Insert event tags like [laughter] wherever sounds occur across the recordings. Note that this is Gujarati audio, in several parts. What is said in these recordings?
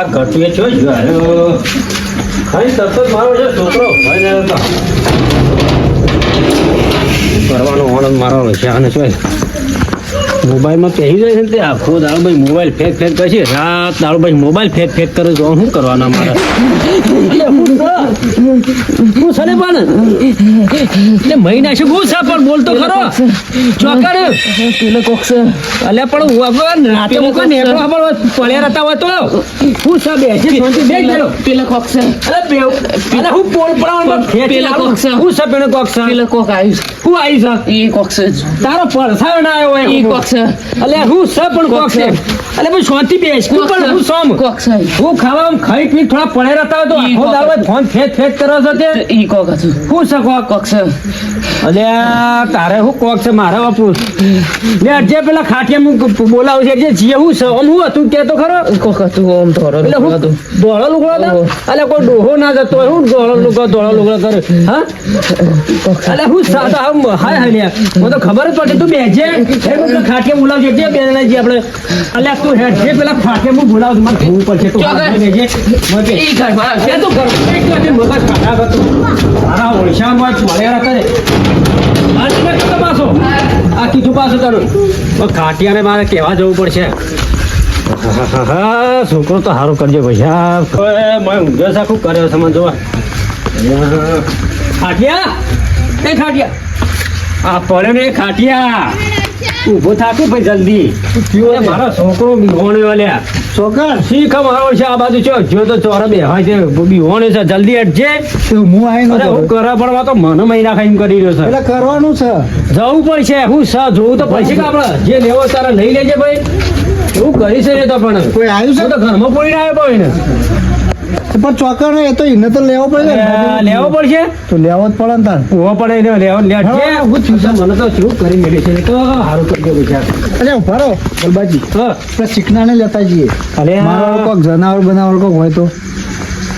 આ ઘટીએ છો જોયો ખાઈ તરત મારો છે છોકરો? ભાઈ ને તો કરવાનો ઓણસ મારવાનો છે, આને શું મોબાઈલમાં પહેરી જાય છે ને તે આખો દાડો ભાઈ મોબાઈલ ફેક ફેક કરે છે. રાત દાડો ભાઈ મોબાઈલ ફેક ફેક કરે તો શું કરવાના મારે? હું સને પણ? એટલે મહિના છે હું છે પણ? બોલતો ખરો. ચોકર પેલો કોક છે અલ્યા પણ હું રાતે મૂકો ને એકલો આપણે પડ્યા રહેતા હોય તો. હું છે બેસી છે પેલો. કોક છે. અરે બે. અરે હું પોલ પડાવવાનો પેલા. કોક છે. હું છે પેલો કોક છે? પેલો કોક આવ્યું હું આવી છે. એ કોક છે તારો પડસાયો ના આવ્યો એ કોક છે. અલ્યા હું છે પણ કોક કોક છે. છે. ભાઈ શાંતિ બેસ તું પણ હું સોમ. કોક છે. હું ખાવા ખાઈ પી થોડા પડ્યા રહેતા તો આખો દાડો ફોન ફેક ફેક કરો છો તે. એ કોક હતું. હું છે કોક? કોક છે. અલ્યા તારે હું કોક છે? મારે બાપુ લે અડજે પેલા ખાટિયા હું બોલાવું છે જે જે હું છે આમ હું હતું કે તો ખરો? કોક હતું ઓમ થોડો એટલે હું હતું. લુગડો હતો. કોઈ ડોહો ના જતો હું દોડો લુગડો દોડો લુગડો કરે? હા? અલે હું સાદો હાય હાય મને તો ખબર જ પડતી તું બેજે. એ ખાટિયા બોલાવજે તે બે જણા જે આપણે અલ્યા તું હેડ. જે પેલા ફાટકે હું બોલાવ મને જોવું પડશે. તો મને ઈ ઘરમાં એ તો ઘર એક વાગે મગજ ખાટા હતો મારા ઓળશામાં જ મળ્યા હતા રે આ તમે કતો પાછો. આ કીધું પાછું તારું. તો ખાટિયાને મારે કહેવા જવું પડશે. છોકરો તો સારું કરજો ભાઈ. હા. મેં ઊંઘે સાખું કર્યો છે મને જોવા. ખાટિયા એ ખાટિયા આ પડ્યો ને ખાટિયા ઊભો થાકે ભાઈ જલ્દી? મારો છોકરો બિહોણે વાલ્યા છોકર? શીખ મારો છે આ બાજુ? છો જો તો ચોરા બેહાય છે બિહોણે છે જલ્દી હટજે. હું આવીને હું કરે પડવા તો મને મહિના ખાઈમ કરી રહ્યો છે. એટલે કરવાનું છે. જવું પડશે હું સ જોવું તો પડશે કે આપણે જે લેવો તારા લઈ લેજે ભાઈ. એવું કરી છે તો પણ. કોઈ આવ્યું છે? તો ઘરમાં પડી આવ્યો ભાઈ ને. પણ ચોકર એ તો એને તો લેવો પડે લેવો પડશે? તો લેવો જ પડે ને તાર. ઊભો પડે લેવો લે જે હું છું મને તો શું કરી મેળવી છે? તો સારું કરજો વિચાર અરે રહો ગલબાજી. હા. પેલા ચીકનાને લેતા જઈએ. અરે મારો કોક જનાવર બનાવર કોક હોય તો.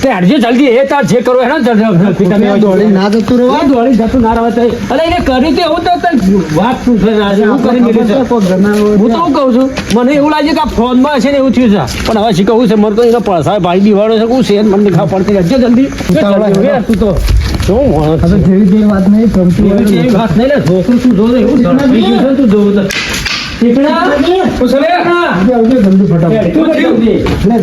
તે જલ્દી એ તાર જે કરો જલ્દી તમે દોડી ના જતું રહેવા દોડી જતું ના રહેવા અરે એને કર્યું તે હું તો વાત શું છે આજે? હું કરી મેળવી છે. હું તો કહું છું મને એવું લાગે કે આ ફોનમાં હશે ને એવું થયું છે. પણ હવે શીખવું છે મને તો એનો પડસાય ભાઈ બીવાડો છે હું છે મને ખા પડતી રહેજે જલ્દી તું તો. શું છે? જેવી જેવી વાત નહીં ગમતી વાત નહીં લે છોકરું તું જોવે એવું ને તું જોવું તો ટીકડા, ઉછળે. આવજે, આવજે, જલ્દી ફટાફટ. તું જલ્દી. લે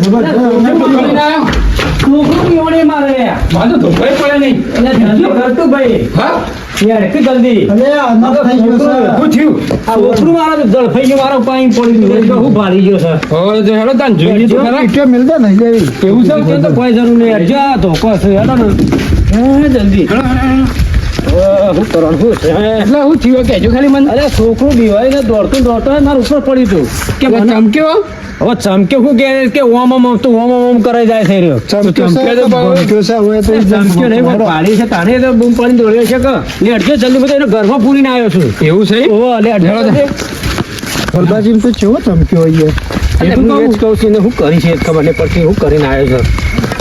મારે તો ધોકાઈ પડે નહીં. એટલે ધંધો કર ભાઈ. હા? યાર જલ્દી. અરે અનાજ થઈ ગયો છે. થયું? આ છોકરું મારા ગયું મારો પાણી પડી ગયું. હું ભારી ગયો છે. હવે તો હેડો તાન જોઈ લીધું ખરા? ઈટો મિલતો નહીં લેવી એવું. છે? કે તો કોઈ જરૂર નહીં. હજી આ ધોકો છે. હેડો ને. હા જલ્દી. હું કરવાનું છે. એટલે હું થયું કહેજો ખાલી મને અરે છોકરું બીવાય ને દોડતું દોડતો મારું ઉપર પડ્યું હતું કે ચમક્યો હવે ચમકે શું કે કે ઓમ ઓમ ઓમ તો ઓમ ઓમ ઓમ કરે જાય થઈ રહ્યો. ચમકે છે તો ચમકે છે હવે તો ચમકે નહીં પણ પાડી છે તાને તો બૂમ પાણી દોડ્યો છે કે? લે અડકે જલ્દી બધો એનો ઘરમાં પૂરીને આવ્યો છું. એવું છે ઓ લે અડકે. ગલબાજી તો. ચેવો ચમક્યો હોય એટલે એ જ કહું છું ને હું કરી છે ખબર નહીં પડતી હું કરીને આવ્યો છું.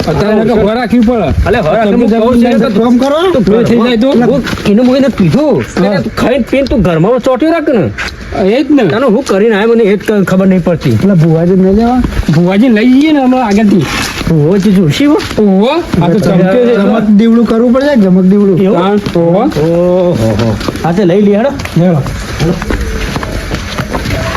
અત્યારે તો ઘર રાખવી પડે. અલે હવે આટલે હું કહું તો કામ કરો. તું ભૂલ થઈ જાય તો. એટલે- હું એને હું એને કીધું તું ખાઈને પીને તું ઘરમાં ચોટ્યું રાખ ને. એ જ ને તાનો હું કરીને આવ્યો મને એ જ ખબર નહીં પડતી. એટલે ભુવાજી લેવા. ભુવાજી લઈ જઈએ ને હમણાં આગળથી. ઓહો જે જોશી હો. ઓહો આ તો છે. દીવડું કરવું પડશે ગમક દીવડું ઓહો ઓહો હા લઈ લે હેડો.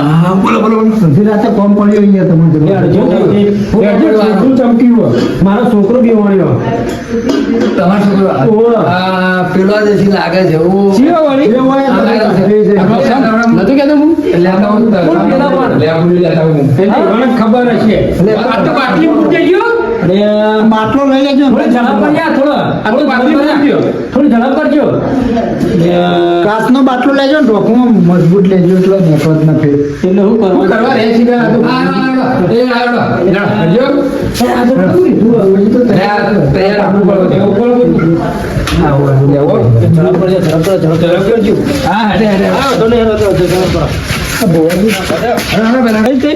હા બોલો બોલો રાતે કોમ પડ્યો અહીંયા તમને ચમક્યું મારો છોકરો બી તમારો છોકરો લાગે છે હું ખબર હશે. આ મૂકી ગયો. માટલો લઈ લેજો. થોડી ઝડપ કર યાર થોડો થોડી ઝડપ કરજો. કાચનો બાટલો લેજો ને ડોકમાં મજબૂત લેજો એટલે નેટવર્ક ના ફેર. એટલે હું કરવા કરવા રહે છે કરજો હા હા.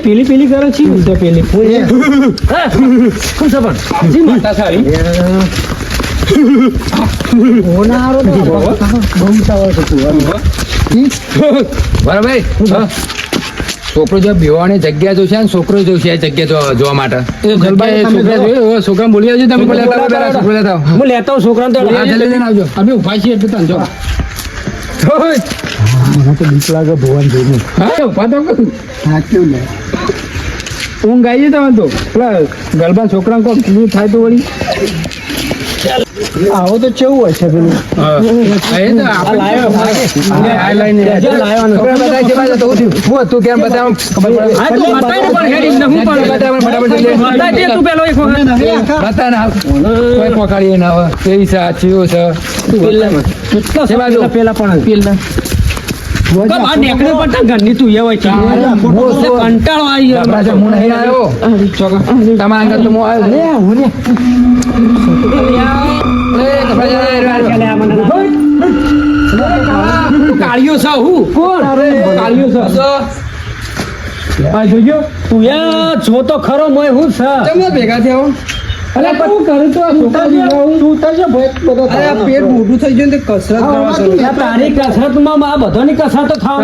પેલી પેલી કરે છે ઉલટા પેલી. [laughs] છે જી બરાબર છોકરો જો બેવાની જગ્યા જોશે ને છોકરો જોશે આ જગ્યા જોવા- જોવા માટે. છોકરા બોલી આવજો તમે છોકરો લેતા હું લેતો છોકરા તો જલ્દી આવજો અમે ઊભા છીએ એટલે તમે હા, ઊભા તો કરું. સાચું લે ઊંઘ આવી જતા તો. પેલા ગરબા છોકરા કોક થાય તો વળી? આવો તો કેવું હોય છે પેલું? હા. એ તો. છોકરા બધા છે તો કેમ તું તું પકડીએ ના આવે કેવી પેલા પણ પેલા. ઘરની તું હોય કંટાળો આવી ગયો. હું નહીં આવ્યો. તમારા આગળ તો હું આવ્યો કાળિયો છે હું. કોણ? કાળિયો છે. આ જોજો. તું યા જો તો ખરો મોય હું તમે ભેગા થયા? અરે તું કરું તો આ છોકરા જેવો. તું તો ભાઈ બધો પેટ મોટું થઈ ગયું ને કસરત આ તારી કસરતમાં આ બધાની કસરત તો હા,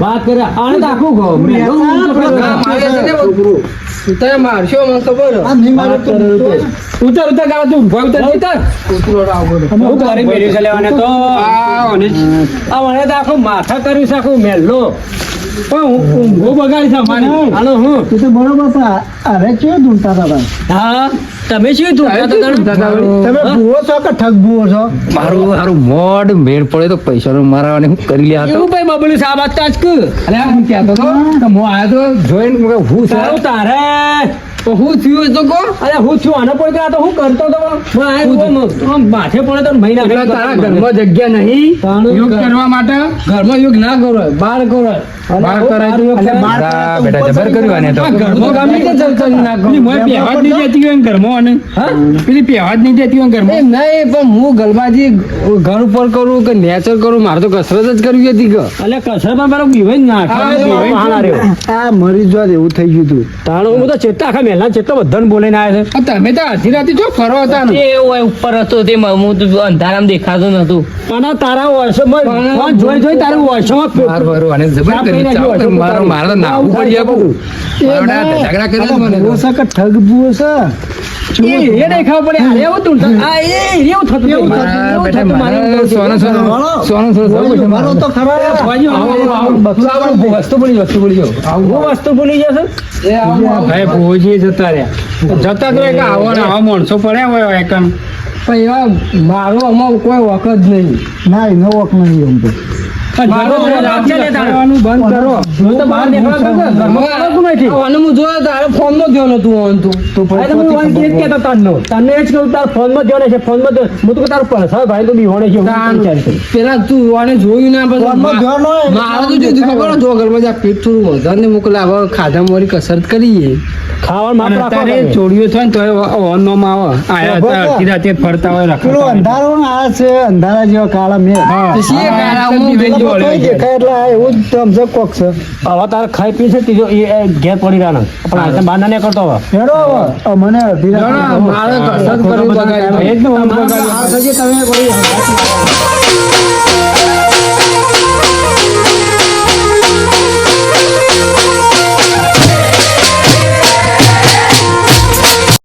વાત કરે. આને આખું ઘર. ના, મારે છે ને બહુ. તમે મારશો મને ખબર. આ નહીં મારે તો ઉતર ઉતર ગાવા તું ઊભા ઉતર ઉતર. હું લેવાને તો. આ મને તો આખું માથા કર્યું છે આખું મેલ્લો. પણ હું ઊંઘો બગાડી છે અમારી. હાલો હું. તું તો બરોબર અરે કેવું ધૂમતા હતા હા. તમે શું તમે ભૂવો છો કે ઠગ ભૂવો છો? મારું મારું મોડ મેળ પડે તો પૈસા નો મારાવાને હું કરી લ્યા હતો ભાઈ બબલું સાહેબ આ તાજ કુ અરે આ હું કહેતો હતો તો હું આયો તો જોઈને મેં હું સારું તારે તો હું થયું તો કો અરે હું થયું આનો પડે આ તો હું કરતો તો હું આ આમ- આમ માથે પડે તો મહિના એટલે તારા ઘરમાં જગ્યા નહીં. યોગ કરવા માટે? ઘરમાં યોગ ના કરો બહાર કરો. બહાર કરે યોગ કરે. બેટા જબર કર્યું આને તો. ઘરમાં ગમે તે ચર્ચા ના કરો. મોય નહીં દેતી હોય ને ઘરમાં? અને પેલી પહેવા જ નહીં જતી હોય ને ઘરમાં નહીં પણ હું ગલબાજી ઘર ઉપર કરું કે નેચર કરું મારે તો કસરત જ કરવી હતી કે અલે કસરમાં મારો બીવે જ. આ મરી જવા એવું થઈ ગયું તું તાણો હું તો ચેતા આખા મહેલા ચેતા બધાને બોલીને આવ્યો છે તમે તો અડધી રાતે જો ફરો હતા ને એ હોય ઉપર હતો તે હું તો અંધારામાં દેખાતો નતું અને તારા વર્ષોમાં પણ- જોઈ જોઈ તારું વર્ષોમાં જબર મારો મારે તો પડી જાય બહુ મારો ના ઝઘડા કરે જ મને તો. ભૂવો છે જતા તો એક આવો ને આવા માણસો પડ્યા હોય એકમ પણ એવા મારો આમાં કોઈ વખત નહીં. ના એનો વખ નહીં એમ તો મારો બંધ કરો. તો બહાર તો નથી. આને હું જોયો તારે ફોનમાં ગયો હતું ઓન તું. તો પણ કે કહેતો તારનો. તને જ કહું તાર ફોનમાં જોડે છે ફોનમાં હું તો તારું પૈસા ભાઈ તો બીહોણે છે હું વિચારી પેલા તું આને જોયું ના પછી ફોનમાં ગયો એટલે મારા તો જો ખબર તો ઘરમાં જા પેટ થોડું વધારે મોકલે હવે ખાધા મોરી કસરત કરીએ. ખાવા માં રાખો તમે. ચોરીઓ થાય ને તો ઓન નો માં આવે. આયા. અડધી રાતે ફરતા હોય પેલો અંધારો ને આ છે અંધારા જેવા કાળા મે હા. સીએ કાળા હું દેખાય એટલે એવું જ સમજો કોક છે. હવે તારે ખાઈ પી છે ત્રીજો એ ઘેર પડી રહ્યા પણ આ બહાર ના નીકળતો હવે. હેડો મને અડધી ના, ના, રાત મારે કસરત કરવી બગાડી. એ જ ને, તમે વળી